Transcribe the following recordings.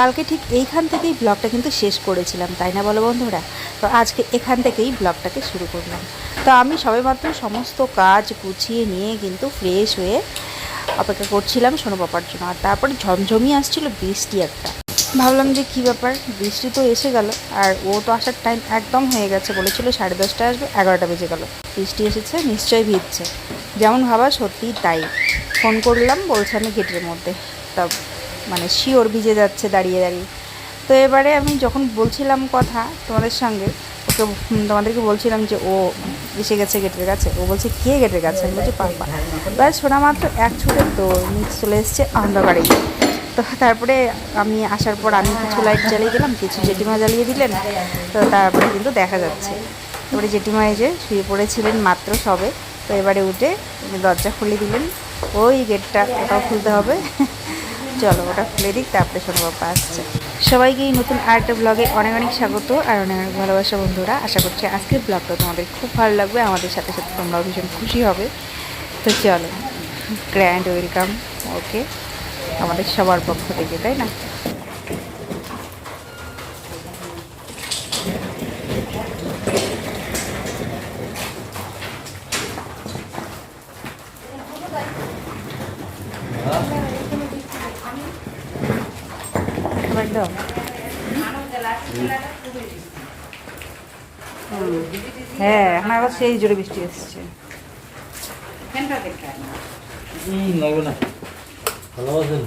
কালকে ঠিক এইখান থেকেই ব্লগটা কিন্তু শেষ করেছিলাম, তাই না বলো বন্ধুরা? তো আজকে এখান থেকেই ব্লগটাকে শুরু করলাম। তো আমি সবেমাত্র সমস্ত কাজ গুছিয়ে নিয়ে কিন্তু ফ্রেশ হয়ে অপেক্ষা করছিলাম সোনু পাপার জন্য। আর তারপরে ঝমঝমিয়ে আসছিল বৃষ্টি একটা। ভাবলাম যে কী ব্যাপার, বৃষ্টি তো এসে গেল, আর ও তো আসার টাইম একদম হয়ে গেছে বলেছিল সাড়ে দশটায় আসবে, এগারোটা বেজে গেল। বৃষ্টি এসেছে, নিশ্চয়ই ভিজছে। যেমন ভাবা সত্যিই তাই। ফোন করলাম, বলছে আমি গেটের মধ্যে। তা মানে শিওর ভিজে যাচ্ছে দাঁড়িয়ে দাঁড়িয়ে। তো এবারে আমি যখন বলছিলাম কথা তোমাদের সঙ্গে, ওকে তোমাদেরকে বলছিলাম যে ও এসে গেছে গেটের কাছে। ও বলছে, কে গেটের কাছে? আমি বলছি পাপা এবার শোনা মাত্র এক ছুটে তো নিচ চলে এসছে অন্ধকারেই। তো তারপরে আমি আসার পর আমি কিছু লাইট জ্বালিয়ে দিলাম, কিছু জেঠিমা জ্বালিয়ে দিলেন। তো তারপরে কিন্তু দেখা যাচ্ছে। এবারে জেঠিমা এই যে শুয়ে পড়েছিলেন মাত্র সবে। তো এবারে উঠে দরজা খুলে দিলেন। ওই গেটটা ওটাও খুলতে হবে। চলো, ওটা খুলে দিক, তারপরে শোনো বাবা আসছে সবাইকে এই নতুন আরেকটা ব্লগে অনেক অনেক স্বাগত আর অনেক অনেক ভালোবাসা বন্ধুরা। আশা করছি আজকের ব্লগটা তোমাদের খুব ভালো লাগবে, আমাদের সাথে সাথে তোমরাও ভীষণ খুশি হবে। তো চলো গ্র্যান্ড ওয়েলকাম ওকে আমাদের সবার পক্ষ থেকে, তাই না খাবার দাও হুম। হ্যাঁ এখন আবার সেই জোরে বৃষ্টি এসছে। ভালো আছেন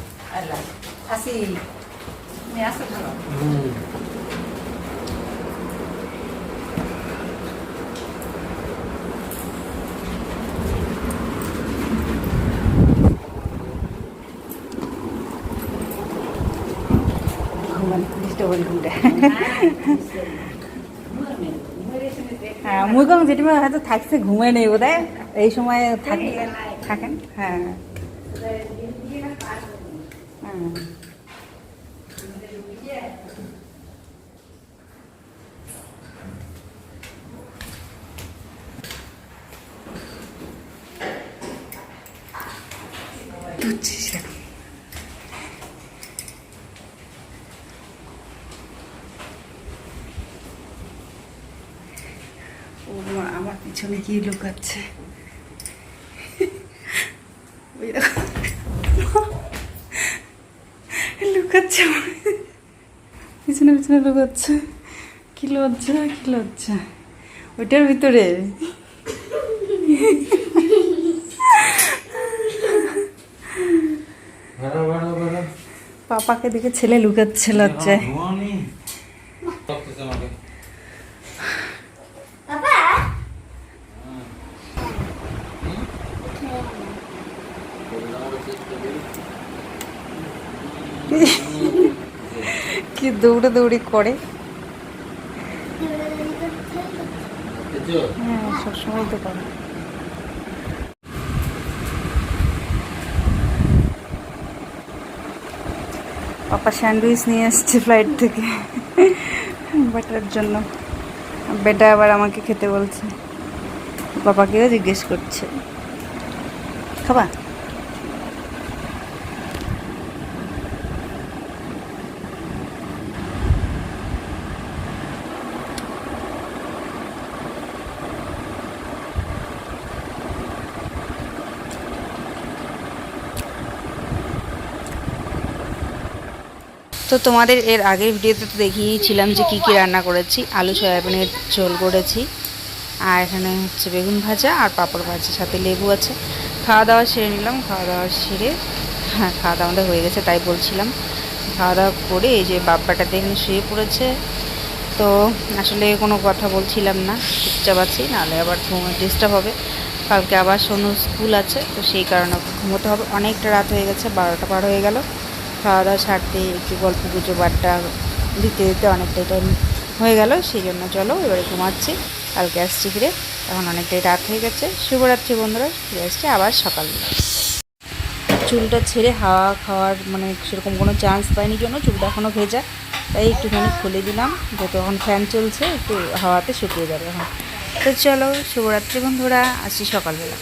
হুম ঘুমানো ডিস্টার্ব ঘুমটা। হ্যাঁ। মুই জেঠিমা হয়তো থাকছে ঘুমায় নেই বোধ এই সময় থাকি থাকেন হ্যাঁ হ্যাঁ এখন। ও মা, আমার পিছনে কি লুকাচ্ছে। লুকাচ্ছে পিছনে পিছনে লুকাচ্ছে। কি লজ্জা কি লজ্জা। ওইটার ভিতরে। পাপাকে দেখে ছেলে লুকাচ্ছে লজ্জায়। কি দৌড়ে দৌড়ি করে? হ্যাঁ সবসময় তো করে। পাপা স্যান্ডউইচ নিয়ে এসছে ফ্লাইট থেকে। বেটার জন্য। বেটা আবার আমাকে খেতে বলছে। পাপাকেও জিজ্ঞেস করছে। খাবা? তো তোমাদের এর আগের ভিডিওতে তো দেখিয়েছিলাম যে কী কী রান্না করেছি। আলু, সয়াবিনের ঝোল করেছি। আর এখানে হচ্ছে বেগুন ভাজা আর পাঁপড় ভাজা, সাথে লেবু আছে। খাওয়া দাওয়া সেরে নিলাম, খাওয়া দাওয়া সেরে হ্যাঁ খাওয়া দাওয়া হয়ে গেছে তাই বলছিলাম। খাওয়া দাওয়া করে এই যে বাপ্পাটাতে এখানে শুয়ে পড়েছে। তো আসলে কোনো কথা বলছিলাম না, চুপচাপ আছি, নাহলে আবার ঘুমোর ডিস্টার্ব হবে। কালকে আবার সোনু স্কুল আছে, তো সেই কারণে ঘুমোতে হবে। অনেকটা রাত হয়ে গেছে, বারোটা পার হয়ে গেল। খাওয়া দাওয়া ছাড়তে একটু গল্প গুজব আড্ডা দিতে দিতে অনেকটাই টাইম হয়ে গেল সেই জন্য চলো এবারে ঘুমাচ্ছি। কালকে আসছি ফিরে, এখন অনেকটাই রাত হয়ে গেছে। শুভরাত্রি বন্ধুরা, ফিরে আসছে আবার সকালবেলা চুলটা ছেড়ে হাওয়া খাওয়ার মানে সেরকম কোনো চান্স পাইনি জন্য, চুলটা এখনও ভেজা। তাই একটুখানি খুলে দিলাম, যেহেতু এখন ফ্যান চলছে, একটু হাওয়াতে শুকিয়ে যাবে এখন। তো চলো, শুভরাত্রি বন্ধুরা, আসছি সকালবেলা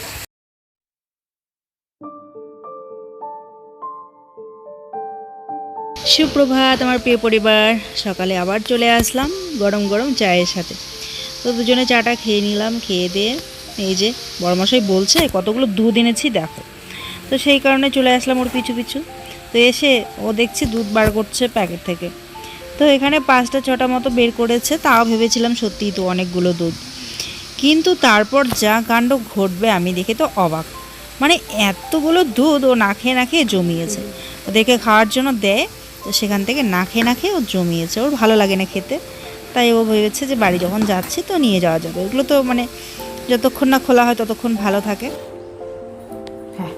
সুপ্রভাত আমার প্রিয় পরিবার। সকালে আবার চলে আসলাম গরম গরম চায়ের সাথে। তো দুজনে চাটা খেয়ে নিলাম, খেয়ে দিয়ে এই যে বড়মশাই বলছে, কতগুলো দুধ এনেছি দেখো। তো সেই কারণে চলে আসলাম ওর পিছু পিছু। তো এসে ও দেখছি দুধ বার করছে প্যাকেট থেকে। তো এখানে পাঁচটা ছটা মতো বের করেছে, তাও ভেবেছিলাম সত্যিই তো অনেকগুলো দুধ। কিন্তু তারপর যা কাণ্ড ঘটবে আমি দেখে তো অবাক। মানে এতগুলো দুধ ও না খেয়ে না খেয়ে জমিয়েছে। ওদেরকে খাওয়ার জন্য দেয় তো সেখান থেকে না খেয়ে না খেয়ে ও জমিয়েছে। ওর ভালো লাগে না খেতে। তাই ও ভেবেছে যে বাড়ি যখন যাচ্ছি তো নিয়ে যাওয়া যাবে। এগুলো তো মানে যতক্ষণ না খোলা হয় ততক্ষণ ভালো থাকে। হ্যাঁ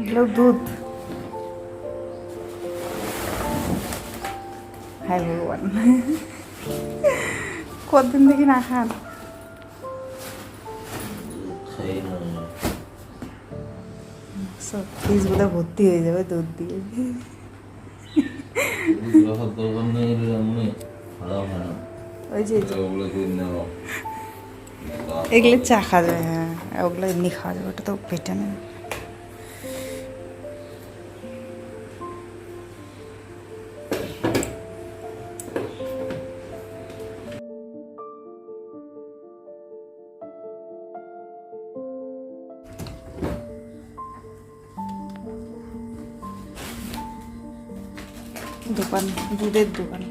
এগুলো দুধ। ভগবান। কতদিন থেকে না খান? সব ফ্রিজ বোধহয় ভর্তি হয়ে যাবে দুধ দিয়ে রাখার দরকার নেই এগুলো এমনি খারাপ হয় না ওই যে এগুলো চা খাওয়া যাবে হ্যাঁ। ওগুলো এমনি খাওয়া যাবে ওটা তো পেটে নেই। দুধের দোকান।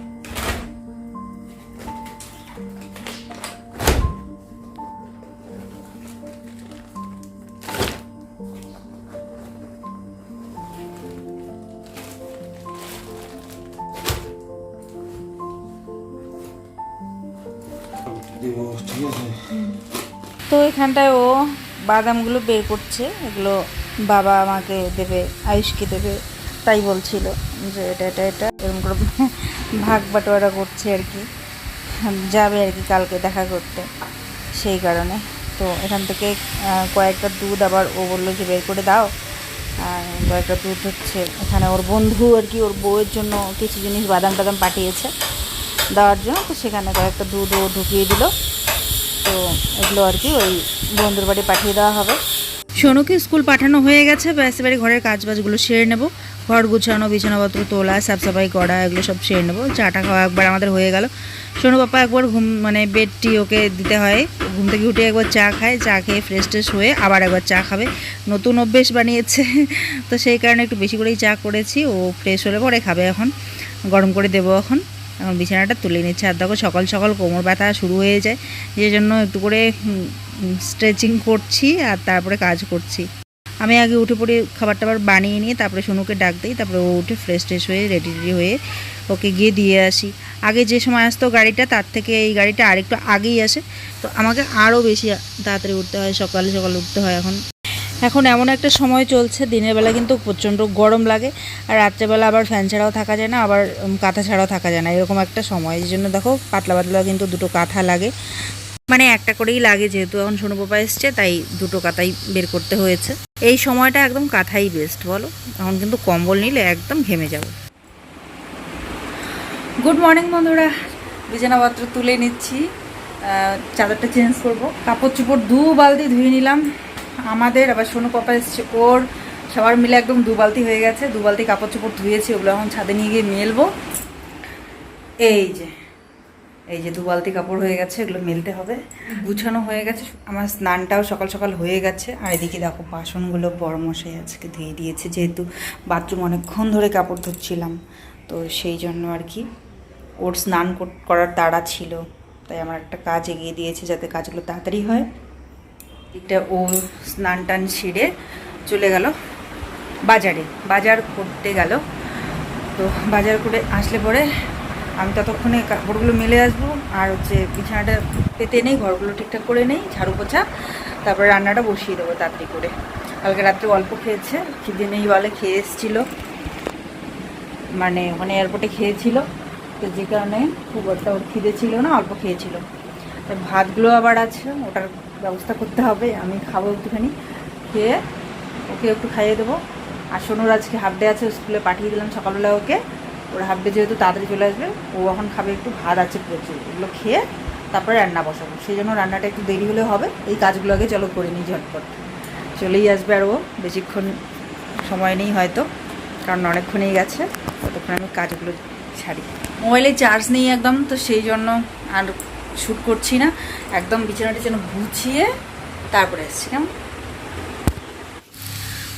তো এখানটায় ও বাদামগুলো বের করছে। এগুলো বাবা আমাকে দেবে আয়ুষকে দেবে। তাই বলছিল যে এটা এটা এটা, এরকম করে ভাগ বাটোয়ারা করছে আর কি। যাবে আর কি কালকে দেখা করতে। সেই কারণে। তো এখান থেকে কয়েকটা দুধ আবার ও বলল যে বের করে দাও। আর কয়েকটা দুধ হচ্ছে এখানে ওর বন্ধু আর কি, ওর বউয়ের জন্য কিছু জিনিস বাদাম টাদাম পাঠিয়েছে দেওয়ার জন্য। তো সেখানে কয়েকটা দুধ ও ঢুকিয়ে দিল। তো এগুলো আর কি ওই বন্ধুর বাড়ি পাঠিয়ে দেওয়া হবে। সোনুকে স্কুল পাঠানো হয়ে গেছে। ব্যাস, এবারে ঘরের কাজ বাজগুলো সেরে নেব। ঘর গুছানো, বিছানাপত্র তোলা, সাফসাফাই করা, এগুলো সব সেরে নেব। চাটা খাওয়া একবার আমাদের হয়ে গেল। সোনু পাপা, একবার ঘুম মানে বেডটি ওকে দিতে হয়। ঘুম থেকে উঠে একবার চা খায়, চা খেয়ে ফ্রেশ ট্রেশ হয়ে আবার একবার চা খাবে। নতুন অভ্যেস বানিয়েছে। তো সেই কারণে একটু বেশি করেই চা করেছি। ও ফ্রেশ হলে পরে খাবে এখন। গরম করে দেবো এখন। এখন বিছানাটা তুলে নিচ্ছে। আর দেখো সকাল সকাল কোমর ব্যথা শুরু হয়ে যায়। যে জন্য একটু করে স্ট্রেচিং করছি আর তারপরে কাজ করছি। আমি আগে উঠে পড়ে খাবার টাবার বানিয়ে নিয়ে তারপরে সোনুকে ডাক দিই, তারপরে ও উঠে ফ্রেশ ট্রেশ হয়ে রেডি রেডি হয়ে ওকে গিয়ে দিয়ে আসি। আগে যে সময় আসতো গাড়িটা, তার থেকে এই গাড়িটা আরেকটু আগেই আসে। তো আমাকে আরও বেশি তাড়াতাড়ি উঠতে হয়, সকালে সকালে উঠতে হয় এখন। এখন এমন একটা সময় চলছে, দিনের বেলা কিন্তু প্রচণ্ড গরম লাগে, আর রাত্রেবেলা আবার ফ্যান ছাড়াও থাকা যায় না, আবার কাঁথা ছাড়াও থাকা যায় না। এরকম একটা সময়। এই জন্য দেখো, পাতলা পাতলা কিন্তু দুটো কাঁথা লাগে। মানে একটা করেই লাগে যেহেতু এখন সোনু পাপা এসছে, তাই দুটো কাঁথাই বের করতে হয়েছে। এই সময়টা একদম কাঁথাই বেস্ট বলো? এখন কিন্তু কম্বল নিলে একদম ঘেমে যাব। গুড মর্নিং বন্ধুরা। বিছানাপত্র তুলে নিচ্ছি। চাদরটা চেঞ্জ করব। কাপড় চোপড় দু বালতি ধুয়ে নিলাম। আমাদের, আবার সোনু পাপা এসছে, ওর সবার মিলে একদম দু বালতি হয়ে গেছে। দু বালতি কাপড় চোপড় ধুয়েছি, ওগুলো এখন ছাদে নিয়ে গিয়ে মেলবো। এই যে এই যে দু বালতি কাপড় হয়ে গেছে, এগুলো মেলতে হবে। গুছানো হয়ে গেছে, আমার স্নানটাও সকাল সকাল হয়ে গেছে। আর এদিকে দেখো, বাসনগুলো বড় মশাই আজকে ধুয়ে দিয়েছে, যেহেতু বাথরুম অনেকক্ষণ ধরে কাপড় ধুচ্ছিলাম। তো সেই জন্য আর কি, ওর স্নান কর- করার তাড়া ছিল। তাই আমার একটা কাজ এগিয়ে দিয়েছে যাতে কাজগুলো তাড়াতাড়ি হয়। এটা ও স্নান টান সেরে চলে গেল বাজারে। বাজার করতে গেল। তো বাজার করে আসলে পরে আমি ততক্ষণে কাপড়গুলো মেলে আসব। আর হচ্ছে বিছানাটা পেতে নেই, ঘরগুলো ঠিকঠাক করে নেই, ঝাড়ু পোছা। তারপরে রান্নাটা বসিয়ে দেবো তাড়াতাড়ি করে। কালকে রাত্রে অল্প খেয়েছে, খিদে নেই বলে খেয়ে এসেছিল। মানে ওখানে এয়ারপোর্টে খেয়েছিল। তো যে কারণে খুব একটা ওর খিদে ছিল না, অল্প খেয়েছিল। ভাতগুলো আবার আছে, ওটার ব্যবস্থা করতে হবে, আমি খাব একটুখানি। খেয়ে ওকে একটু খাইয়ে দেবো। আর সোনুর আজকে হাফ ডে আছে স্কুলে পাঠিয়ে দিলাম সকালবেলা ওকে। ওর ডে যেহেতু তাড়াতাড়ি চলে আসবে, ও এখন খাবে একটু ভাত আছে প্রচুর এগুলো খেয়ে তারপরে রান্না বসাবো। সেই জন্য রান্নাটা একটু দেরি হলে হবে, এই কাজগুলো আগে চলো করে নিই ঝটপট। চলেই আসবে আর ও, বেশিক্ষণ সময় নেই হয়তো, কারণ অনেকক্ষণই গেছে, ততক্ষণ আমি কাজগুলো ছাড়ি। মোবাইলে চার্জ নেই একদম, তো সেই জন্য আর শ্যুট করছি না, একদম বিছানা যেন গুছিয়ে তারপরে এসছি কেমন?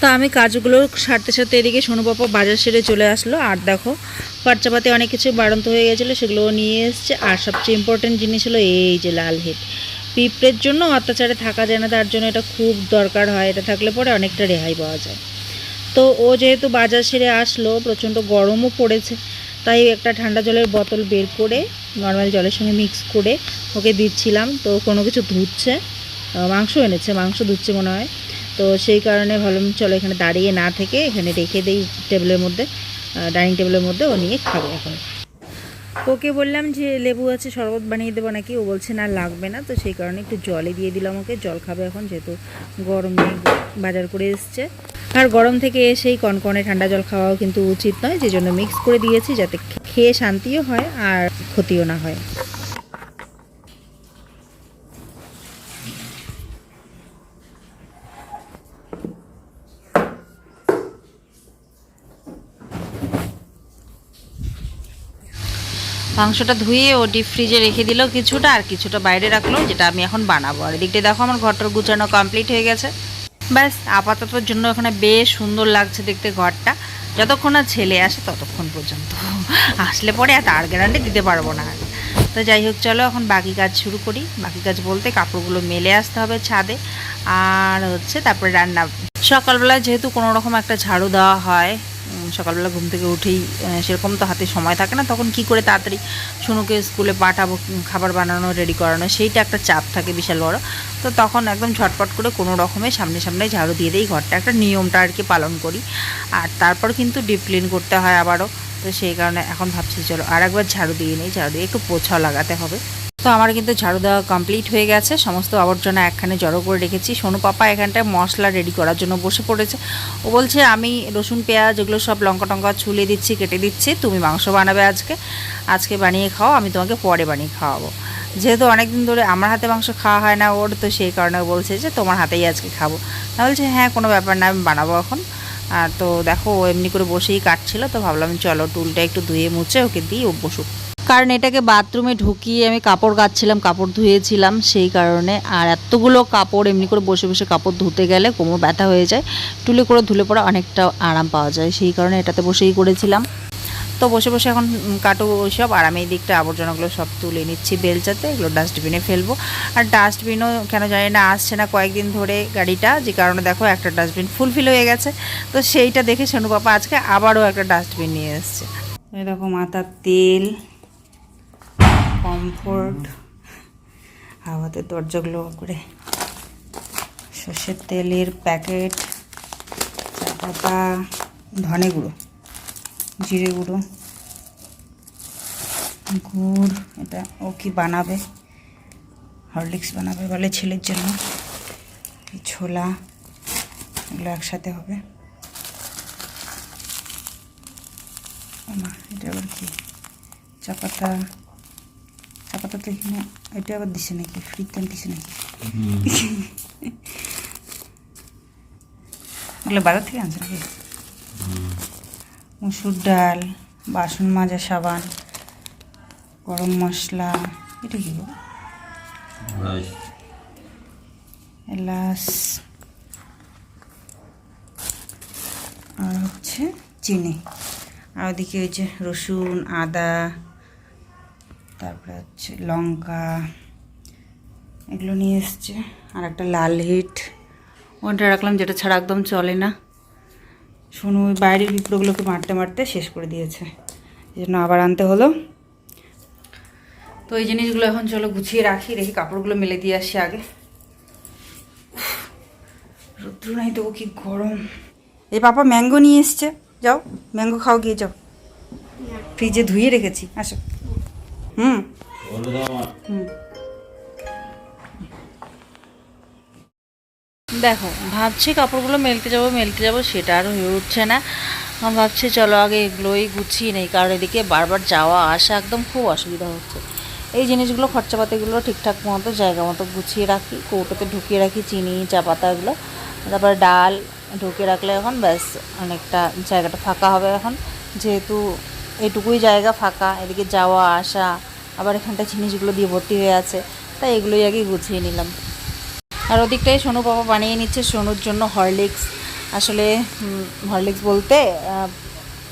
তো আমি কাজগুলো সারতে সারতে এদিকে সোনুবাপা বাজার সেরে চলে আসলো। আর দেখো, খরচাপাতি অনেক কিছু বাড়ন্ত হয়ে গেছিল সেগুলো নিয়ে এসছে। আর সবচেয়ে ইম্পর্টেন্ট জিনিস হলো এই যে লাল হেড পিঁপড়ের জন্য অত্যাচারে থাকা যায় না, তার জন্য এটা খুব দরকার হয়। এটা থাকলে পরে অনেকটা রেহাই পাওয়া যায়। তো ও যেহেতু বাজার সেরে আসলো, প্রচণ্ড গরমও পড়েছে, তাই একটা ঠান্ডা জলের বোতল বের করে নর্মাল জলের সঙ্গে মিক্স করে ওকে দিচ্ছিলাম। তো কোনো কিছু ধুচ্ছে মাংস এনেছে, মাংস ধুচ্ছে মনে হয়। তো সেই কারণে ভাবলাম, চলো এখানে দাঁড়িয়ে না থেকে এখানে রেখে দিই টেবিলের মধ্যে ডাইনিং টেবিলের মধ্যে, ও নিয়ে খাবে এখন। ওকে বললাম যে, লেবু আছে শরবত বানিয়ে দেবো নাকি? ও বলছে, না, লাগবে না। তো সেই কারণে একটু জলে দিয়ে দিলাম ওকে। জল খাবে এখন, যেহেতু গরমে বাজার করে এসছে। আর গরম থেকে এসেই কনকনে ঠান্ডা জল খাওয়াও কিন্তু উচিত নয় যে জন্য মিক্স করে দিয়েছি, যাতে খেয়ে শান্তিও হয় আর ক্ষতিও না হয়। মাংসটা ধুয়ে ও ডিপ ফ্রিজে রেখে দিল। কিছুটা আর কিছুটা বাইরে রাখল, যেটা আমি এখন বানাবো। আর এদিকটা দেখো আমার ঘরটার গুছানো কমপ্লিট হয়ে গেছে। ব্যাস আপাততর জন্য ওখানে বেশ সুন্দর লাগছে দেখতে ঘরটা। যতক্ষণ না ছেলে আসে ততক্ষণ পর্যন্ত। আসলে পরে আর তার গ্যারান্টি দিতে পারব না। তো যাই হোক, চলো এখন বাকি কাজ শুরু করি। বাকি কাজ বলতে কাপড়গুলো মেলে আসতে হবে ছাদে। আর হচ্ছে তারপরে রান্না। সকালবেলা যেহেতু কোনো রকম একটা ঝাড়ু দেওয়া হয় সকালবেলা ঘুম থেকে উঠেই সেরকম তো হাতে সময় থাকে না, তখন কি করে তাড়াতাড়ি সোনুকে স্কুলে পাঠাবো খাবার বানানো রেডি করানো, সেইটা একটা চাপ থাকে বিশাল বড়। তো তখন একদম ঝটপট করে কোনো রকমে সামনে সামনে ঝাড়ু দিয়ে দিই, ঘরটা একটা নিয়মটা আর কি পালন করি। আর তারপর কিন্তু ডিপ ক্লিন করতে হয় আবারও। তো সেই কারণে এখন ভাবছি, চলো আর একবার ঝাড়ু দিয়ে নিই। ঝাড়ু দিয়ে একটু পোছাও লাগাতে হবে। তো আমার কিন্তু ঝাড়ু দেওয়া কমপ্লিট হয়ে গেছে। সমস্ত আবর্জনা একখানে জড়ো করে রেখেছি। সোনু পাপা এখানটায় মশলা রেডি করার জন্য বসে পড়েছে। ও বলছে, আমি রসুন, পেঁয়াজ এগুলো সব লঙ্কা টঙ্কা ছুলে দিচ্ছি, কেটে দিচ্ছি। তুমি মাংস বানাবে আজকে। আজকে বানিয়ে খাও, আমি তোমাকে পরে বানিয়ে খাওয়াবো। যেহেতু অনেকদিন ধরে আমার হাতে মাংস খাওয়া হয় না ওর, তো সেই কারণে বলছে যে, তোমার হাতেই আজকে খাব। তা বলছে হ্যাঁ কোনো ব্যাপার না, আমি বানাবো এখন। আর তো দেখো, ও এমনি করে বসেই কাটছিল, তো ভাবলাম চলো টুলটা একটু ধুয়ে মুছে ওকে দিই ও বসুক। কারণ এটাকে বাথরুমে ঢুকিয়ে আমি কাপড় কাচ্ছিলাম, কাপড় ধুয়েছিলাম সেই কারণে। আর এতগুলো কাপড়, এমনি করে বসে বসে কাপড় ধুতে গেলে কোমর ব্যথা হয়ে যায়। টুলে করে ধুলে পড়া অনেকটা আরাম পাওয়া যায়, সেই কারণে এটাতে বসেই করেছিলাম। তো বসে বসে এখন কাটো ওইসব আর আমি এই দিকটা আবর্জনাগুলো সব তুলে নিচ্ছি বেলচাতে, এগুলো ডাস্টবিনে ফেলব। আর ডাস্টবিনও কেন জানি না, আসছে না কয়েকদিন ধরে গাড়িটা, যে কারণে দেখো একটা ডাস্টবিন ফুলফিল হয়ে গেছে। তো সেইটা দেখে সোনু পাপা আজকে আবারও একটা ডাস্টবিন নিয়ে এসছে। দেখো মাথার তেল কমফোর্ট হাওয়াতে দরজাগুলো করে সর্ষের তেলের প্যাকেট চা পাতা ধনে গুঁড়ো জিরে গুঁড়ো গুড় এটা ও কি বানাবে? হরলিক্স বানাবে বলে ছেলের জন্য। ছোলা এগুলো একসাথে হবে। এটা আবার কি? চা পাতা চা পাতা তো এখানে এটা আবার দিছে নাকি? ফ্রিতে দিছে নাকি? এগুলো বাজার থেকে আনছে নাকি? মুসুর ডাল বাসন মাজা সাবান গরম মশলা এটা কি এলাচ আর হচ্ছে চিনি। আর ওদিকে ওই যে রসুন আদা তারপরে হচ্ছে লঙ্কা এগুলো নিয়ে এসছে। আর একটা লাল হিট। ওটা রাখলাম যেটা ছাড়া একদম চলে না। শোনো ওই বাইরের বিপ্লবগুলোকে মারতে মারতে শেষ করে দিয়েছে। এই জন্য আবার আনতে হলো। তো এই জিনিসগুলো এখন চলো গুছিয়ে রাখি রেখে কাপড়গুলো মেলে দিয়ে আসি আগে। রৌদ্র নাই তবু কি গরম। এই পাপা ম্যাঙ্গো নিয়ে এসছে। যাও ম্যাঙ্গো খাও গিয়ে যাও। ফ্রিজে ধুয়ে রেখেছি আসো। হুম। হুম। দেখো, ভাবছি কাপড়গুলো মেলতে যাব, মেলতে যাব, সেটা আর হয়ে উঠছে না। ভাবছি চলো আগে এগুলোই গুছিয়ে নেই, কারণ এদিকে বারবার যাওয়া আসা একদম খুব অসুবিধা হচ্ছে। এই জিনিসগুলো, খরচাপাতিগুলো ঠিকঠাক মতো, জায়গা মতো গুছিয়ে রাখি, কৌটোতে ঢুকিয়ে রাখি, চিনি, চা পাতা এগুলো। তারপরে ডাল ঢুকিয়ে রাখলে এখন ব্যাস অনেকটা জায়গাটা ফাঁকা হবে এখন। যেহেতু এটুকুই জায়গা ফাঁকা, এদিকে যাওয়া, আসা, আবার এখানটা জিনিসগুলো দিয়ে ভর্তি হয়ে আছে, তাই এগুলোই আগে গুছিয়ে নিলাম। আর ওদিকটাই সোনু বাবা বানিয়ে নিচ্ছে সোনুর জন্য হরলিক্স। আসলে হরলিক্স বলতে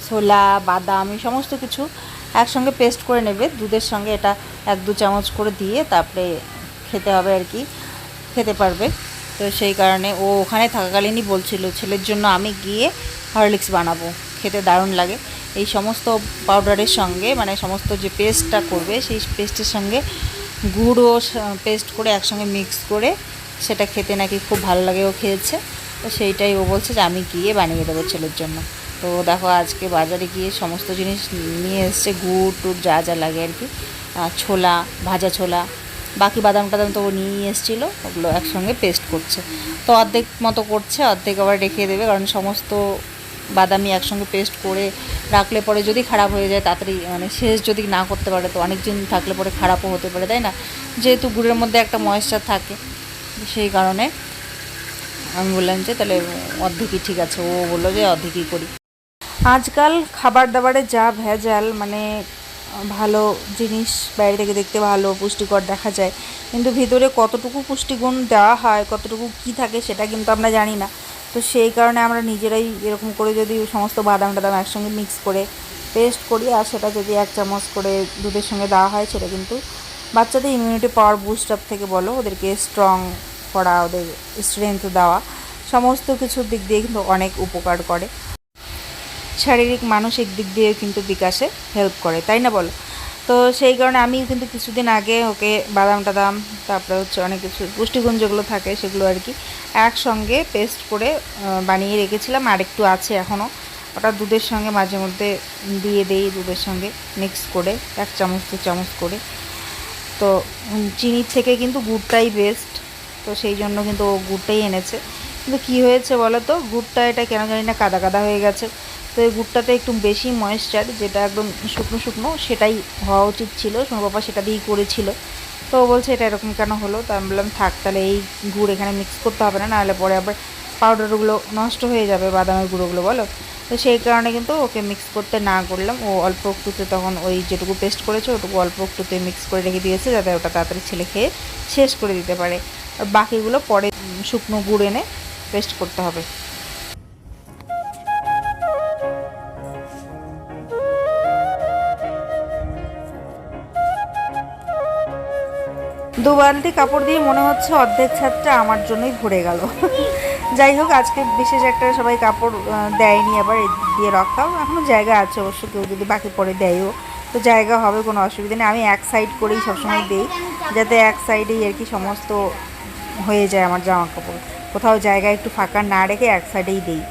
ছোলা, বাদাম, এই সমস্ত কিছু একসঙ্গে পেস্ট করে নেবে। দুধের সঙ্গে এটা এক দু চামচ করে দিয়ে তারপরে খেতে হবে আর কি, খেতে পারবে। তো সেই কারণে ও ওখানে থাকাকালীনই বলছিল, ছেলের জন্য আমি গিয়ে হরলিক্স বানাবো, খেতে দারুণ লাগে। এই সমস্ত পাউডারের সঙ্গে মানে সমস্ত যে পেস্টটা করবে, সেই পেস্টের সঙ্গে গুঁড়ো পেস্ট করে একসঙ্গে মিক্স করে সেটা খেতে নাকি খুব ভালো লাগে, ও খেয়েছে। তো সেইটাই ও বলছে যে, আমি গিয়ে বানিয়ে দেবো ছেলের জন্য। তো দেখো, আজকে বাজারে গিয়ে সমস্ত জিনিস নিয়ে এসছে, গুড় টুড় যা যা লাগে আর কি। ছোলা, ভাজা ছোলা, বাকি বাদাম টাদাম তো ও নিয়ে এসেছিল, ওগুলো একসঙ্গে পেস্ট করছে। তো অর্ধেক মতো করছে, অর্ধেক আবার রেখে দেবে, কারণ সমস্ত বাদামি একসঙ্গে পেস্ট করে রাখলে পরে যদি খারাপ হয়ে যায়, তাড়াতাড়ি মানে শেষ যদি না করতে পারে, তো অনেক দিন থাকলে পরে খারাপও হতে পারে, তাই না? যেহেতু গুড়ের মধ্যে একটা ময়েশ্চার থাকে সেই কারণে আমি বললাম যে তাহলে অর্ধেকই ঠিক আছে। ও বলল যে অর্ধেকই করি। আজকাল খাবার দাবারে যা ভেজাল মানে ভালো জিনিস বাইরে থেকে দেখতে ভালো, পুষ্টিকর দেখা যায়। কিন্তু ভিতরে কতটুকু পুষ্টিগুণ দেওয়া হয়, কতটুকু কি থাকে সেটা কিন্তু আমরা জানি না। তো সেই কারণে আমরা নিজেরাই এরকম করে যদি সমস্ত বাদাম টাদাম একসঙ্গে মিক্স করে পেস্ট করি, আর সেটা যদি এক চামচ করে দুধের সঙ্গে দেওয়া হয়, সেটা কিন্তু বাচ্চাদের ইমিউনিটি পাওয়ার বুস্ট আপ থেকে বলো, ওদেরকে স্ট্রং করা, ওদের স্ট্রেংথ দেওয়া, সমস্ত কিছুর দিক দিয়ে কিন্তু অনেক উপকার করে। শারীরিক, মানসিক দিক দিয়ে কিন্তু বিকাশে হেল্প করে, তাই না বলো? তো সেই কারণে আমি কিন্তু কিছুদিন আগে ওকে বাদাম টাদাম, তারপরে হচ্ছে অনেক কিছু পুষ্টিগুণ যেগুলো থাকে সেগুলো আর কি একসঙ্গে পেস্ট করে বানিয়ে রেখেছিলাম। আর একটু আছে এখনও ওটা দুধের সঙ্গে মাঝে মধ্যে দিয়ে দেই, দুধের সঙ্গে মিক্স করে, এক চামচ, দু চামচ করে। তো চিনির থেকে কিন্তু গুড়টাই বেস্ট তো সেই জন্য কিন্তু ও গুড়টাই এনেছে। কিন্তু কি হয়েছে বলো তো? গুড়টা এটা কেন জানি না কাদা কাদা হয়ে গেছে। তো এই গুড়টাতে একটু বেশি ময়েশ্চার যেটা একদম শুকনো শুকনো, সেটাই হওয়া উচিত ছিল। সোনু বাবা সেটা দিয়েই করেছিল। তো ও বলছে, এটা এরকম কেন হলো? তো আমি বললাম, থাক, তাহলে এই গুড় এখানে মিক্স করতে হবে না, নাহলে পরে আবার পাউডারগুলো নষ্ট হয়ে যাবে, বাদামের গুঁড়োগুলো, বলো? তো সেই কারণে কিন্তু ওকে মিক্স করতে না করলাম। ও অল্প একটুতে তখন ওই যেটুকু পেস্ট করেছে, ওটুকু অল্প একটুতে মিক্স করে রেখে দিয়েছে, যাতে ওটা তাড়াতাড়ি ছেলে খেয়ে শেষ করে দিতে পারে। বাকিগুলো পরে শুকনো গুড় এনে পেস্ট করতে হবে। দু বালতি কাপড় দিয়ে মনে হচ্ছে অর্ধেক ছাদটা আমার জন্যই ভরে গেল। যাই হোক, আজকে বিশেষ একটা সবাই কাপড় দেয়নি, আবার দিয়ে রাখাও এখনও জায়গা আছে অবশ্য, কেউ যদি বাকি পরে দেয়ও। তো জায়গা হবে, কোনো অসুবিধা নেই। আমি এক সাইড করেই সবসময় দিই, যাতে এক সাইডেই আর কি সমস্ত হয়ে যায় আমার জামা কাপড়। কোথাও জায়গা একটু ফাঁকা না রেখে এক সাইডেই দিই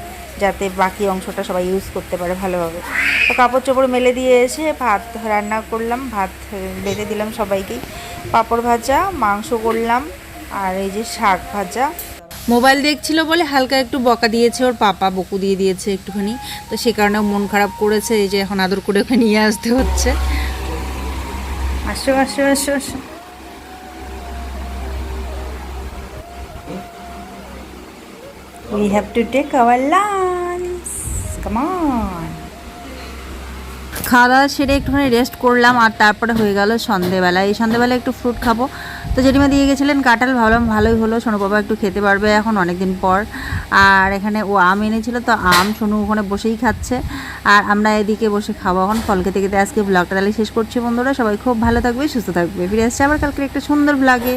যাতে বাকি অংশটা সবাই ইউজ করতে পারে ভালোভাবে। তো কাপড় চোপড় মেলে দিয়ে এসে ভাত রান্না করলাম ভাত বেঁধে দিলাম সবাইকেই। পাঁপড় ভাজা মাংস করলাম আর এই যে শাক ভাজা। মোবাইল দেখছিল বলে হালকা একটু বকা দিয়েছে ওর পাপা বকু দিয়ে দিয়েছে একটুখানি। তো সে কারণে মন খারাপ করেছে এই যে এখন আদর করে ওকে নিয়ে আসতে হচ্ছে। আসো আসো আসো আসো। We have to take our lunch. Come on. খাওয়া দাওয়া সেরে একটুখানি রেস্ট করলাম আর তারপরে হয়ে গেল সন্ধেবেলা। এই সন্ধেবেলা একটু ফ্রুট খাব। তো জেঠিমা দিয়ে গেছিলেন কাঁঠাল, ভাবলাম ভালোই হলো, সোনু বাবা একটু খেতে পারবে এখন অনেক দিন পর। আর এখানে ও আম এনেছিল, তো আম সোনু ওখানে বসেই খাচ্ছে। আর আমরা এদিকে বসে খাব এখন, ফল খেতে খেতে আজকে ব্লগটা তাহলে শেষ করছি বন্ধুরা। সবাই খুব ভালো থাকবে, সুস্থ থাকবে। ফিরে আসছে আবার কালকে একটা সুন্দর ব্লগে